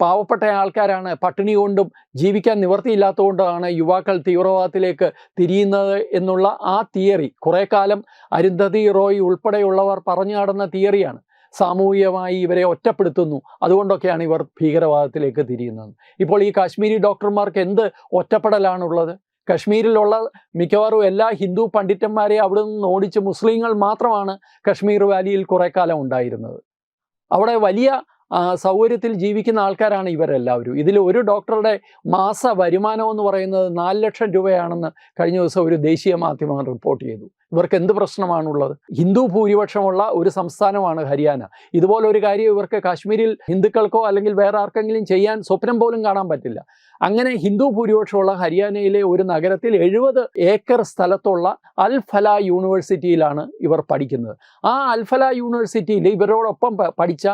പാവപ്പെട്ട ആൾക്കാരാണ്. പട്ടിണി കൊണ്ടും ജീവിക്കാൻ നിവർത്തിയില്ലാത്തതുകൊണ്ടാണ് യുവാക്കൾ തീവ്രവാദത്തിലേക്ക് തിരിയുന്നത് എന്നുള്ള ആ തിയറി. കുറേ കാലം അരുന്ധതി റോയ് ഉൾപ്പെടെയുള്ളവർ പറഞ്ഞു നടന്ന തിയറിയാണ്. സാമൂഹികമായി ഇവരെ ഒറ്റപ്പെടുത്തുന്നു. അതുകൊണ്ടൊക്കെയാണ് ഇവർ ഭീകരവാദത്തിലേക്ക് തിരിയുന്നത്. ഇപ്പോൾ ഈ കാശ്മീരി ഡോക്ടർമാർക്ക് എന്ത് ഒറ്റപ്പെടലാണുള്ളത്? കശ്മീരിലുള്ള മിക്കവാറും എല്ലാ ഹിന്ദു പണ്ഡിറ്റന്മാരെ അവിടെ നിന്ന് ഓടിച്ച് മുസ്ലിങ്ങൾ മാത്രമാണ് കശ്മീർ വാലിയിൽ കുറേ കാലം ഉണ്ടായിരുന്നത്. അവിടെ വലിയ സൗകര്യത്തിൽ ജീവിക്കുന്ന ആൾക്കാരാണ് ഇവരെല്ലാവരും. ഇതിൽ ഒരു ഡോക്ടറുടെ മാസ വരുമാനം എന്ന് പറയുന്നത് നാല് ലക്ഷം രൂപയാണെന്ന് കഴിഞ്ഞ ദിവസം ഒരു ദേശീയ മാധ്യമം റിപ്പോർട്ട് ചെയ്തു. ഇവർക്ക് എന്ത് പ്രശ്നമാണുള്ളത്? ഹിന്ദു ഭൂരിപക്ഷമുള്ള ഒരു സംസ്ഥാനമാണ് ഹരിയാന. ഇതുപോലെ ഒരു കാര്യം ഇവർക്ക് കാശ്മീരിൽ ഹിന്ദുക്കൾക്കോ അല്ലെങ്കിൽ വേറെ ആർക്കെങ്കിലും ചെയ്യാൻ സ്വപ്നം പോലും കാണാൻ പറ്റില്ല. അങ്ങനെ ഹിന്ദു ഭൂരിപക്ഷമുള്ള ഹരിയാനയിലെ ഒരു നഗരത്തിൽ എഴുപത് ഏക്കർ സ്ഥലത്തുള്ള അൽഫല യൂണിവേഴ്സിറ്റിയിലാണ് ഇവർ പഠിക്കുന്നത്. ആ അൽഫല യൂണിവേഴ്സിറ്റിയിൽ ഇവരോടൊപ്പം പഠിച്ച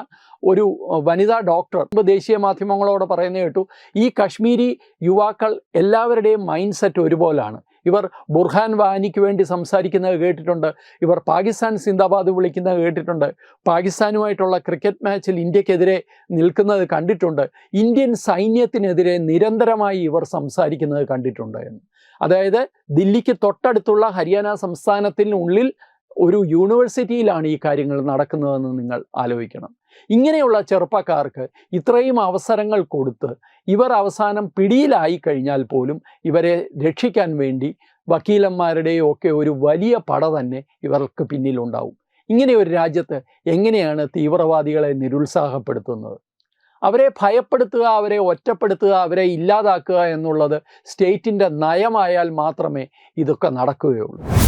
ഒരു വനിതാ ഡോക്ടർ ദേശീയ മാധ്യമങ്ങളോട് പറയുന്ന കേട്ടു ഈ കശ്മീരി യുവാക്കൾ എല്ലാവരുടെയും മൈൻഡ് സെറ്റ് ഒരുപോലാണ്. ഇവർ ബുർഹാൻ വാനിക്ക് വേണ്ടി സംസാരിക്കുന്നത് കേട്ടിട്ടുണ്ട്. ഇവർ പാകിസ്ഥാൻ സിന്ദാബാദ് വിളിക്കുന്നത് കേട്ടിട്ടുണ്ട്. പാകിസ്ഥാനുമായിട്ടുള്ള ക്രിക്കറ്റ് മാച്ചിൽ ഇന്ത്യക്കെതിരെ നിൽക്കുന്നത് കണ്ടിട്ടുണ്ട്. ഇന്ത്യൻ സൈന്യത്തിനെതിരെ നിരന്തരമായി ഇവർ സംസാരിക്കുന്നത് കണ്ടിട്ടുണ്ട് എന്ന്. അതായത് ദില്ലിക്ക് തൊട്ടടുത്തുള്ള ഹരിയാന സംസ്ഥാനത്തിനുള്ളിൽ ഒരു യൂണിവേഴ്സിറ്റിയിലാണ് ഈ കാര്യങ്ങൾ നടക്കുന്നതെന്ന് നിങ്ങൾ ആലോചിക്കണം. ഇങ്ങനെയുള്ള ചെറുപ്പക്കാർക്ക് ഇത്രയും അവസരങ്ങൾ കൊടുത്ത് ഇവർ അവസാനം പിടിയിലായി കഴിഞ്ഞാൽ പോലും ഇവരെ രക്ഷിക്കാൻ വേണ്ടി വക്കീലന്മാരുടെയും ഒക്കെ ഒരു വലിയ പട തന്നെ ഇവർക്ക് പിന്നിലുണ്ടാവും. ഇങ്ങനെ ഒരു രാജ്യത്ത് എങ്ങനെയാണ് തീവ്രവാദികളെ നിരുത്സാഹപ്പെടുത്തുന്നത്? അവരെ ഭയപ്പെടുത്തുക അവരെ ഒറ്റപ്പെടുത്തുക അവരെ ഇല്ലാതാക്കുക എന്നുള്ളത് സ്റ്റേറ്റിന്റെ നയമായാൽ മാത്രമേ ഇതൊക്കെ നടക്കുകയുള്ളൂ.